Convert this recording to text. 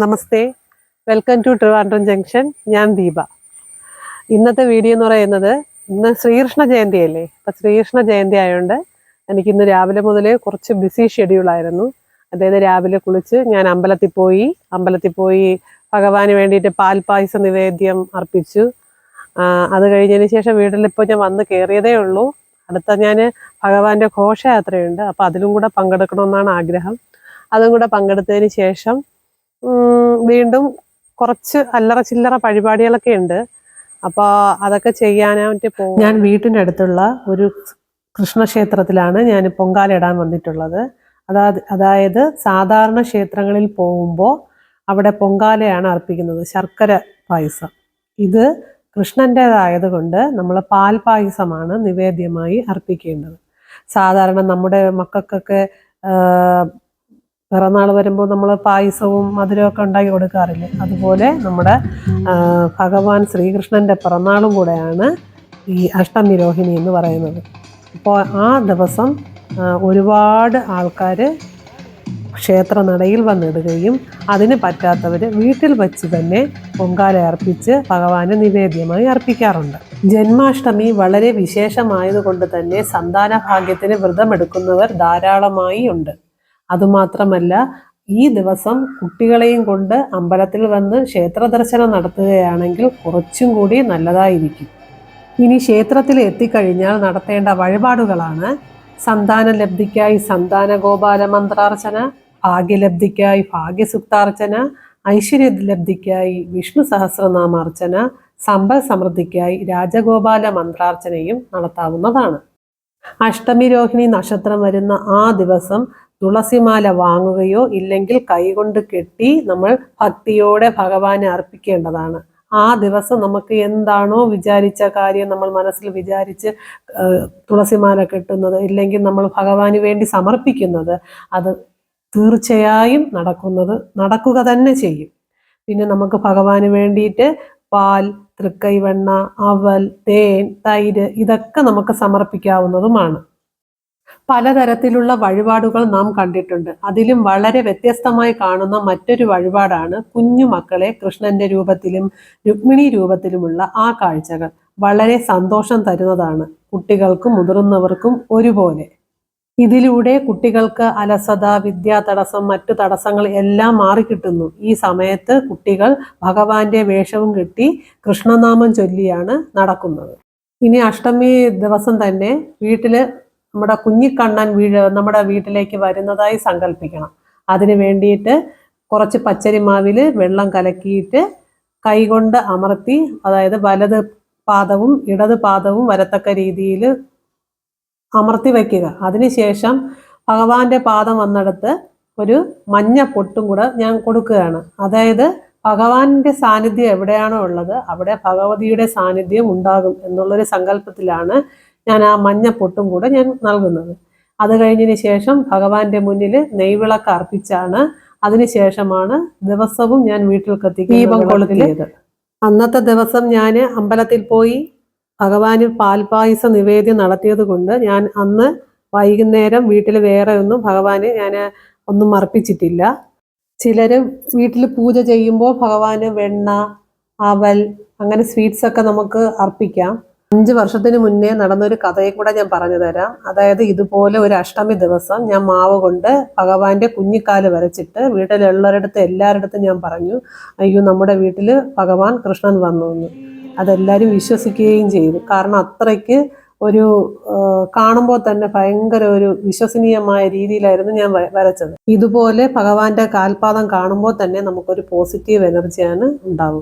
Namaste. Welcome to Trivandrum junction ഞാൻ ദീപ. ഇന്നത്തെ video എന്ന് പറയുന്നത് ഇന്ന് ശ്രീകൃഷ്ണ ജയന്തി അല്ലേ? അപ്പം ശ്രീകൃഷ്ണ ജയന്തി ആയതുകൊണ്ട് എനിക്ക് ഇന്ന് രാവിലെ മുതൽ കുറച്ച് ബിസി ഷെഡ്യൂളായിരുന്നു അതായത് രാവിലെ കുളിച്ച് ഞാൻ അമ്പലത്തിൽ പോയി അമ്പലത്തിൽ പോയി ഭഗവാന് വേണ്ടിയിട്ട് പാൽപ്പായസ നിവേദ്യം അർപ്പിച്ചു. അത് കഴിഞ്ഞതിന് ശേഷം വീട്ടിലിപ്പോൾ ഞാൻ വന്ന് കയറിയതേ ഉള്ളൂ. അടുത്ത ഞാൻ ഭഗവാന്റെ ഘോഷയാത്രയുണ്ട്. അപ്പോൾ അതിലും കൂടെ പങ്കെടുക്കണമെന്നാണ് ആഗ്രഹം. അതും കൂടെ പങ്കെടുത്തതിന് ശേഷം വീണ്ടും കുറച്ച് അല്ലറ ചില്ലറ പരിപാടികളൊക്കെ ഉണ്ട്. അപ്പോൾ അതൊക്കെ ചെയ്യാനായിട്ട് പോകും. ഞാൻ വീട്ടിന്റെ അടുത്തുള്ള ഒരു കൃഷ്ണക്ഷേത്രത്തിലാണ് ഞാൻ പൊങ്കാല ഇടാൻ വന്നിട്ടുള്ളത്. അതായത് അതായത് സാധാരണ ക്ഷേത്രങ്ങളിൽ പോകുമ്പോൾ അവിടെ പൊങ്കാലയാണ് അർപ്പിക്കുന്നത്. ശർക്കര പായസം. ഇത് കൃഷ്ണന്റെതായത് കൊണ്ട് നമ്മൾ പാൽ പായസമാണ് നിവേദ്യമായി അർപ്പിക്കേണ്ടത്. സാധാരണ നമ്മുടെ മക്കൾക്കൊക്കെ പിറന്നാൾ വരുമ്പോൾ നമ്മൾ പായസവും മധുരമൊക്കെ ഉണ്ടാക്കി കൊടുക്കാറില്ല? അതുപോലെ നമ്മുടെ ഭഗവാൻ ശ്രീകൃഷ്ണന്റെ പിറന്നാളും കൂടെയാണ് ഈ അഷ്ടമി രോഹിണി എന്ന് പറയുന്നത്. അപ്പോൾ ആ ദിവസം ഒരുപാട് ആൾക്കാർ ക്ഷേത്ര നടയിൽ വന്നിടുകയും അതിന് പറ്റാത്തവർ വീട്ടിൽ വച്ച് തന്നെ പൊങ്കാല അർപ്പിച്ച് ഭഗവാന് നിവേദ്യമായി അർപ്പിക്കാറുണ്ട്. ജന്മാഷ്ടമി വളരെ വിശേഷമായതുകൊണ്ട് തന്നെ സന്താന ഭാഗ്യത്തിന് വ്രതമെടുക്കുന്നവർ ധാരാളമായി ഉണ്ട്. അതുമാത്രമല്ല ഈ ദിവസം കുട്ടികളെയും കൊണ്ട് അമ്പലത്തിൽ വന്ന് ക്ഷേത്ര ദർശനം നടത്തുകയാണെങ്കിൽ കുറച്ചും കൂടി നല്ലതായിരിക്കും. ഇനി ക്ഷേത്രത്തിൽ എത്തിക്കഴിഞ്ഞാൽ നടത്തേണ്ട വഴിപാടുകളാണ്. സന്താന ലബ്ധിക്കായി സന്താന ഗോപാല മന്ത്രാർച്ചന ഭാഗ്യലബ്ധിക്കായി ഭാഗ്യസുക്താർച്ചന ഐശ്വര്യ ലബ്ധിക്കായി വിഷ്ണു സഹസ്രനാമാർച്ചന സമ്പൽ സമൃദ്ധിക്കായി രാജഗോപാല മന്ത്രാർച്ചനയും നടത്താവുന്നതാണ്. അഷ്ടമി രോഹിണി നക്ഷത്രം വരുന്ന ആ ദിവസം തുളസിമാല വാങ്ങുകയോ ഇല്ലെങ്കിൽ കൈകൊണ്ട് കെട്ടി നമ്മൾ ഭക്തിയോടെ ഭഗവാനെ അർപ്പിക്കേണ്ടതാണ്. ആ ദിവസം നമുക്ക് എന്താണോ വിചാരിച്ച കാര്യം നമ്മൾ മനസ്സിൽ വിചാരിച്ച് തുളസിമാല കെട്ടുന്നത് ഇല്ലെങ്കിൽ നമ്മൾ ഭഗവാന് വേണ്ടി സമർപ്പിക്കുന്നത് അത് തീർച്ചയായും നടക്കുന്നത് നടക്കുക തന്നെ ചെയ്യും. പിന്നെ നമുക്ക് ഭഗവാന് വേണ്ടിയിട്ട് പാൽ തൃക്കൈവെണ്ണ അവൽ തേൻ തൈര് ഇതൊക്കെ നമുക്ക് സമർപ്പിക്കാവുന്നതുമാണ്. പലതരത്തിലുള്ള വഴിപാടുകൾ നാം കണ്ടിട്ടുണ്ട്. അതിലും വളരെ വ്യത്യസ്തമായി കാണുന്ന മറ്റൊരു വഴിപാടാണ് കുഞ്ഞു മക്കളെ കൃഷ്ണന്റെ രൂപത്തിലും രുക്മിണി രൂപത്തിലുമുള്ള ആ കാഴ്ചകൾ. വളരെ സന്തോഷം തരുന്നതാണ് കുട്ടികൾക്കും മുതിർന്നവർക്കും ഒരുപോലെ. ഇതിലൂടെ കുട്ടികൾക്ക് അലസത വിദ്യാ തടസ്സം മറ്റു തടസ്സങ്ങൾ എല്ലാം മാറിക്കിട്ടുന്നു. ഈ സമയത്ത് കുട്ടികൾ ഭഗവാന്റെ വേഷവും കിട്ടി കൃഷ്ണനാമം ചൊല്ലിയാണ് നടക്കുന്നത്. ഇനി അഷ്ടമി ദിവസം തന്നെ വീട്ടിൽ നമ്മുടെ കുഞ്ഞിക്കണ്ണൻ വീട് നമ്മുടെ വീട്ടിലേക്ക് വരുന്നതായി സങ്കല്പിക്കണം. അതിനു വേണ്ടിയിട്ട് കുറച്ച് പച്ചരിമാവിൽ വെള്ളം കലക്കിയിട്ട് കൈകൊണ്ട് അമർത്തി അതായത് വലത് പാദവും ഇടത് പാദവും വരത്തക്ക രീതിയിൽ അമർത്തി വയ്ക്കുക. അതിനുശേഷം ഭഗവാന്റെ പാദം വന്നെടുത്ത് ഒരു മഞ്ഞ പൊട്ടും കൂടെ ഞാൻ കൊടുക്കുകയാണ്. അതായത് ഭഗവാന്റെ സാന്നിധ്യം എവിടെയാണോ ഉള്ളത് അവിടെ ഭഗവതിയുടെ സാന്നിധ്യം ഉണ്ടാകും എന്നുള്ളൊരു സങ്കല്പത്തിലാണ് ഞാൻ ആ മഞ്ഞ പൊട്ടും കൂടെ ഞാൻ നൽകുന്നത്. അത് കഴിഞ്ഞതിന് ശേഷം ഭഗവാന്റെ മുന്നിൽ നെയ്വിളക്ക് അർപ്പിച്ചാണ്. അതിനുശേഷമാണ് ദിവസവും ഞാൻ വീട്ടിൽ കത്തി ദീപം കൊളുത്തിയത്. അന്നത്തെ ദിവസം ഞാൻ അമ്പലത്തിൽ പോയി ഭഗവാന് പാൽപായസ നിവേദ്യം നടത്തിയത് കൊണ്ട് ഞാൻ അന്ന് വൈകുന്നേരം വീട്ടിൽ വേറെ ഒന്നും ഭഗവാന് ഞാൻ ഒന്നും അർപ്പിച്ചിട്ടില്ല. ചിലര് വീട്ടിൽ പൂജ ചെയ്യുമ്പോൾ ഭഗവാന് വെണ്ണ അവൽ അങ്ങനെ സ്വീറ്റ്സ് ഒക്കെ നമുക്ക് അർപ്പിക്കാം. അഞ്ച് വർഷത്തിന് മുന്നേ നടന്നൊരു കഥയെ കൂടെ ഞാൻ പറഞ്ഞു തരാം. അതായത് ഇതുപോലെ ഒരു അഷ്ടമി ദിവസം ഞാൻ മാവ് കൊണ്ട് ഭഗവാന്റെ കുഞ്ഞിക്കാൽ വരച്ചിട്ട് വീട്ടിലുള്ളവരടുത്ത് എല്ലാവരടുത്തും ഞാൻ പറഞ്ഞു അയ്യോ നമ്മുടെ വീട്ടിൽ ഭഗവാൻ കൃഷ്ണൻ വന്നു എന്ന്. അതെല്ലാവരും വിശ്വസിക്കുകയും ചെയ്തു. കാരണം അത്രയ്ക്ക് ഒരു കാണുമ്പോൾ തന്നെ ഭയങ്കര ഒരു വിശ്വസനീയമായ രീതിയിലായിരുന്നു ഞാൻ വരച്ചത്. ഇതുപോലെ ഭഗവാന്റെ കാൽപാദം കാണുമ്പോൾ തന്നെ നമുക്കൊരു പോസിറ്റീവ് എനർജിയാണ് ഉണ്ടാവുക.